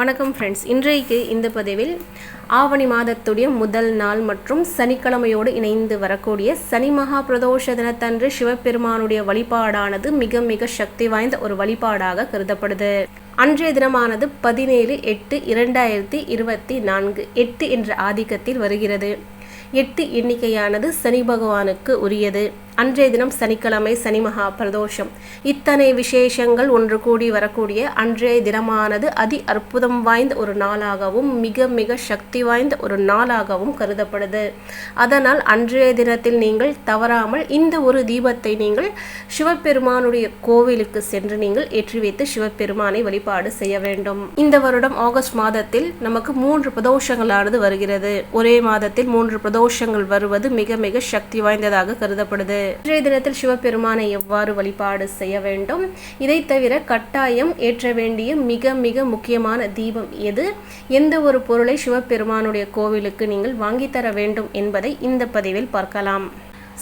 வணக்கம் ஃப்ரெண்ட்ஸ் இன்றைக்கு இந்த பதிவில் ஆவணி மாதத்துடைய முதல் நாள் மற்றும் சனிக்கிழமையோடு இணைந்து வரக்கூடிய சனி மகா பிரதோஷ தினத்தன்று சிவபெருமானுடைய வழிபாடானது மிக மிக சக்தி வாய்ந்த ஒரு வழிபாடாக கருதப்படுது. அன்றைய தினமானது பதினேழு எட்டு இரண்டாயிரத்தி இருபத்தி நான்கு எட்டு என்ற ஆதிக்கத்தில் வருகிறது. எட்டு எண்ணிக்கையானது சனி பகவானுக்கு உரியது. அன்றைய தினம் சனிக்கிழமை சனி மகா பிரதோஷம். இத்தனை விசேஷங்கள் ஒன்று கூடி வரக்கூடிய அன்றைய தினமானது அதி அற்புதம் வாய்ந்த ஒரு நாளாகவும் மிக மிக சக்தி வாய்ந்த ஒரு நாளாகவும் கருதப்படுது. அதனால் அன்றைய தினத்தில் நீங்கள் தவறாமல் இந்த ஒரு தீபத்தை நீங்கள் சிவபெருமானுடைய கோவிலுக்கு சென்று நீங்கள் ஏற்றி வைத்து சிவபெருமானை வழிபாடு செய்ய வேண்டும். இந்த வருடம் ஆகஸ்ட் மாதத்தில் நமக்கு மூன்று பிரதோஷங்களானது வருகிறது. ஒரே மாதத்தில் மூன்று பிரதோஷங்கள் வருவது மிக மிக சக்தி வாய்ந்ததாக கருதப்படுது. இன்றைய தினத்தில் சிவபெருமானை எவ்வாறு வழிபாடு செய்ய வேண்டும்? இதை தவிர கட்டாயம் ஏற்ற வேண்டிய மிக மிக முக்கியமான தீபம் எது? எந்த ஒரு பொருளை சிவபெருமானுடைய கோவிலுக்கு நீங்கள் வாங்கித்தர வேண்டும் என்பதை இந்த பதிவில் பார்க்கலாம்.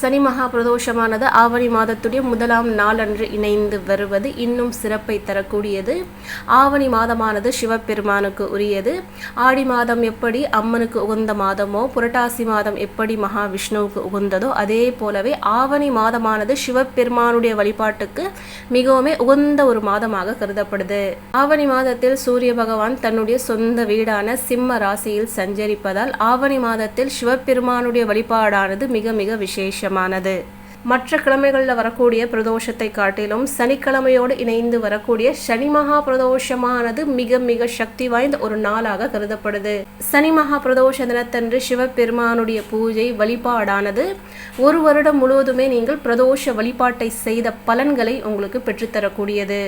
சனி மகா பிரதோஷமானது ஆவணி மாதத்துடைய முதலாம் நாளன்று இணைந்து வருவது இன்னும் சிறப்பை தரக்கூடியது. ஆவணி மாதமானது சிவபெருமானுக்கு உரியது. ஆடி மாதம் எப்படி அம்மனுக்கு உகந்த மாதமோ புரட்டாசி மாதம் எப்படி மகாவிஷ்ணுவுக்கு உகந்ததோ அதே போலவே ஆவணி மாதமானது சிவபெருமானுடைய வழிபாட்டுக்கு மிகவும் உகந்த ஒரு மாதமாக கருதப்படுது. ஆவணி மாதத்தில் சூரிய பகவான் தன்னுடைய சொந்த வீடான சிம்ம ராசியில் சஞ்சரிப்பதால் ஆவணி மாதத்தில் சிவபெருமானுடைய வழிபாடானது மிக மிக விசேஷம். விசேஷமானது மற்ற கிழமைகளில் வரக்கூடிய பிரதோஷத்தை காட்டிலும் சனிக்கிழமையோடு இணைந்து வரக்கூடிய சனி மகா பிரதோஷமானது மிக மிக சக்தி வாய்ந்த ஒரு நாளாக கருதப்படுது. சனி மகா பிரதோஷ தினத்தன்று சிவபெருமானுடைய பூஜை வழிபாடானது ஒரு வருடம் முழுவதுமே நீங்கள் பிரதோஷ வழிபாட்டை செய்த பலன்களை உங்களுக்கு பெற்றுத்தரக்கூடியது.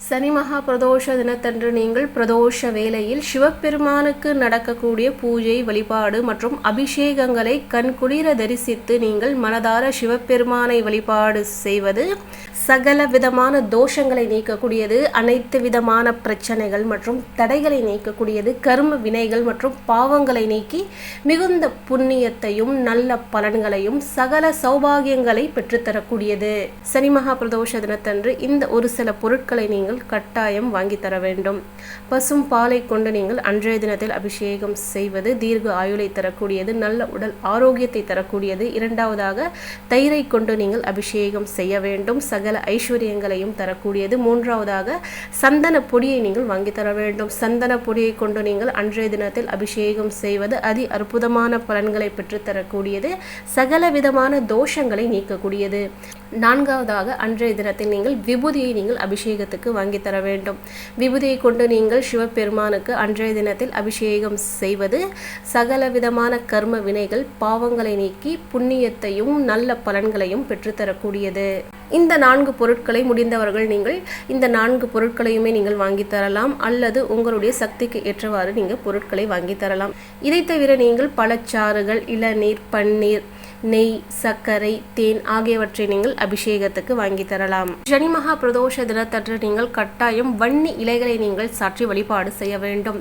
சனி மகா பிரதோஷ தினத்தன்று நீங்கள் பிரதோஷ வேளையில் சிவபெருமானுக்கு நடக்கக்கூடிய பூஜை வழிபாடு மற்றும் அபிஷேகங்களை கண்குளிர தரிசித்து நீங்கள் மனதார சிவபெருமானை வழிபாடு செய்வது சகல விதமான தோஷங்களை நீக்கக்கூடியது அனைத்து விதமான பிரச்சனைகள் மற்றும் தடைகளை நீக்கக்கூடியது கரும வினைகள் மற்றும் பாவங்களை நீக்கி மிகுந்த புண்ணியத்தையும் நல்ல பலன்களையும் சகல சௌபாகியங்களை பெற்றுத்தரக்கூடியது. சனி மகா பிரதோஷ தினத்தன்று இந்த ஒரு சில பொருட்களை நீங்கள் கட்டாயம் வாங்கி தர வேண்டும். பசும் பாலை கொண்டு நீங்கள் அன்றைய தினத்தில் அபிஷேகம் செய்வது தீர்க்க ஆயுளை தரக்கூடியது நல்ல உடல் ஆரோக்கியத்தை தரக்கூடியது. இரண்டாவதாக தயிரை கொண்டு நீங்கள் அபிஷேகம் செய்ய வேண்டும். சகல ஐஸ்வர்யங்களையும் தரக்கூடியது. மூன்றாவதாக சந்தன பொடியை நீங்கள் வாங்கி தர வேண்டும். சந்தன பொடியை கொண்டு நீங்கள் அன்றைய தினத்தில் அபிஷேகம் செய்வது அதி அற்புதமான பலன்களை பெற்றுத்தரக்கூடியது சகல விதமான தோஷங்களை நீக்கக்கூடியது. நான்காவதாக அன்றைய தினத்தில் நீங்கள் விபூதியை நீங்கள் அபிஷேகத்துக்கு வாங்கி தர வேண்டும். விபூதியை கொண்டு நீங்கள் சிவபெருமானுக்கு அன்றைய தினத்தில் அபிஷேகம் செய்வது சகல விதமான கர்ம வினைகள் பாவங்களை நீக்கி புண்ணியத்தையும் நல்ல பலன்களையும் பெற்றுத்தரக்கூடியது இந்த நான்கு பொருட்களை முடிந்தவர்கள் நீங்கள் இந்த நான்கு பொருட்களையுமே நீங்கள் வாங்கி தரலாம் அல்லது உங்களுடைய சக்திக்கு ஏற்றவாறு நீங்கள் பொருட்களை வாங்கி தரலாம். இதை தவிர நீங்கள் பழச்சாறுகள் இளநீர் பன்னீர் நெய் சர்க்கரை தேன் ஆகியவற்றை நீங்கள் அபிஷேகத்துக்கு வாங்கி தரலாம். சனி மகா பிரதோஷ தினத்தன்று நீங்கள் கட்டாயம் வன்னி இலைகளை நீங்கள் சாற்றி வழிபாடு செய்ய வேண்டும்.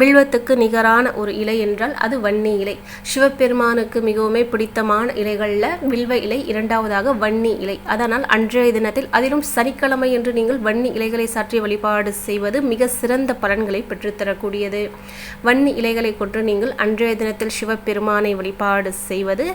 வில்வத்துக்கு நிகரான ஒரு இலை என்றால் அது வன்னி இலை. சிவபெருமானுக்கு மிகவும் பிடித்தமான இலைகளில் வில்வ இலை இரண்டாவதாக வன்னி இலை. அதனால் அன்றைய தினத்தில் அதிலும் சனிக்கிழமை என்று நீங்கள் வன்னி இலைகளை சாற்றி வழிபாடு செய்வது மிக சிறந்த பலன்களை பெற்றுத்தரக்கூடியது. வன்னி இலைகளை கொண்டு நீங்கள் அன்றைய தினத்தில் சிவபெருமானை வழிபாடு செய்வது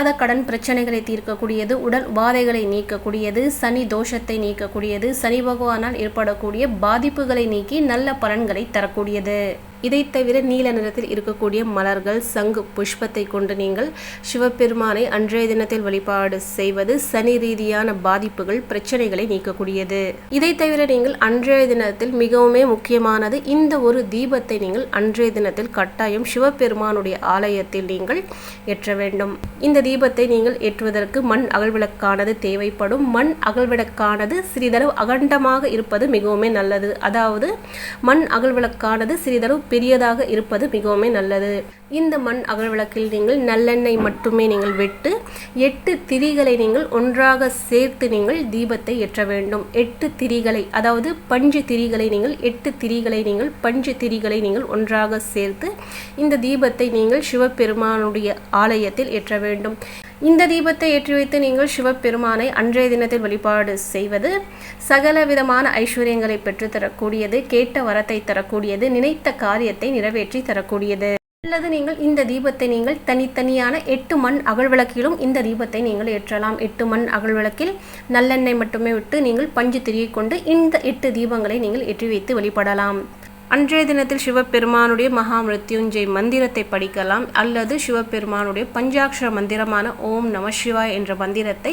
தீராத கடன் பிரச்சனைகளை தீர்க்கக்கூடியது உடல் உபாதைகளை நீக்கக்கூடியது சனி தோஷத்தை நீக்கக்கூடியது சனி பகவானால் ஏற்படக்கூடிய பாதிப்புகளை நீக்கி நல்ல பலன்களை தரக்கூடியது. இதை தவிர நீல நிறத்தில் இருக்கக்கூடிய மலர்கள் சங்கு புஷ்பத்தை கொண்டு நீங்கள் சிவபெருமானை அன்றைய தினத்தில் வழிபாடு செய்வது சனி ரீதியான பாதிப்புகள் பிரச்சனைகளை நீக்கக்கூடியது. இதை தவிர நீங்கள் அன்றைய தினத்தில் மிகவும் முக்கியமானது இந்த ஒரு தீபத்தை நீங்கள் அன்றைய தினத்தில் கட்டாயம் சிவபெருமானுடைய ஆலயத்தில் நீங்கள் ஏற்ற வேண்டும். இந்த தீபத்தை நீங்கள் ஏற்றுவதற்கு மண் அகழ்விளக்கானது தேவைப்படும். மண் அகழ்விளக்கானது சிறிதளவு அகண்டமாக இருப்பது மிகவுமே நல்லது. அதாவது மண் அகழ்விளக்கானது சிறிதளவு பெரியதாக இருப்பது மிகவும் நல்லது. இந்த மண் அகழ்விளக்கில் நீங்கள் நல்லெண்ணெய் மட்டுமே நீங்கள் வெட்டு எட்டு திரிகளை நீங்கள் ஒன்றாக சேர்த்து நீங்கள் தீபத்தை ஏற்ற வேண்டும். எட்டு திரிகளை அதாவது பஞ்சு திரிகளை நீங்கள் எட்டு திரிகளை நீங்கள் பஞ்சு திரிகளை நீங்கள் ஒன்றாக சேர்த்து இந்த தீபத்தை நீங்கள் சிவபெருமானுடைய ஆலயத்தில் ஏற்ற வேண்டும். இந்த தீபத்தை ஏற்றி வைத்து நீங்கள் சிவபெருமானை அன்றைய தினத்தில் வழிபாடு செய்வது சகல விதமான ஐஸ்வர்யங்களை பெற்றுத்தரக்கூடியது கேட்ட வரத்தை தரக்கூடியது நினைத்த காரியத்தை நிறைவேற்றி தரக்கூடியது. அல்லது நீங்கள் இந்த தீபத்தை நீங்கள் தனித்தனியான எட்டு மண் அகழ்விளக்கிலும் இந்த தீபத்தை நீங்கள் ஏற்றலாம். எட்டு மண் அகழ்விளக்கில் நல்லெண்ணெய் மட்டுமே விட்டு நீங்கள் பஞ்சு திரியை கொண்டு இந்த எட்டு தீபங்களை நீங்கள் ஏற்றி வைத்து வழிபடலாம். அன்றைய தினத்தில் சிவபெருமானுடைய மகாமிருத்யுஞ்சய் மந்திரத்தை படிக்கலாம். அல்லது சிவபெருமானுடைய பஞ்சாட்சர மந்திரமான ஓம் நம சிவாய் என்ற மந்திரத்தை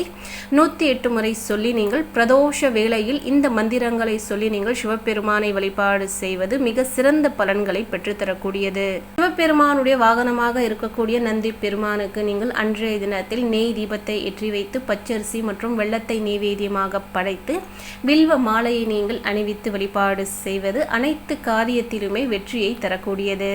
நூற்றி எட்டு முறை சொல்லி நீங்கள் பிரதோஷ வேளையில் இந்த மந்திரங்களை சொல்லி நீங்கள் சிவபெருமானை வழிபாடு செய்வது மிக சிறந்த பலன்களை பெற்றுத்தரக்கூடியது. சிவபெருமானுடைய வாகனமாக இருக்கக்கூடிய நந்தி பெருமானுக்கு நீங்கள் அன்றைய தினத்தில் நெய் தீபத்தை ஏற்றி வைத்து பச்சரிசி மற்றும் வெள்ளத்தை நெய்வேதியமாக படைத்து வில்வ மாலையை நீங்கள் அணிவித்து வழிபாடு செய்வது அனைத்து காரியத்திலுமே வெற்றியை தரக்கூடியது.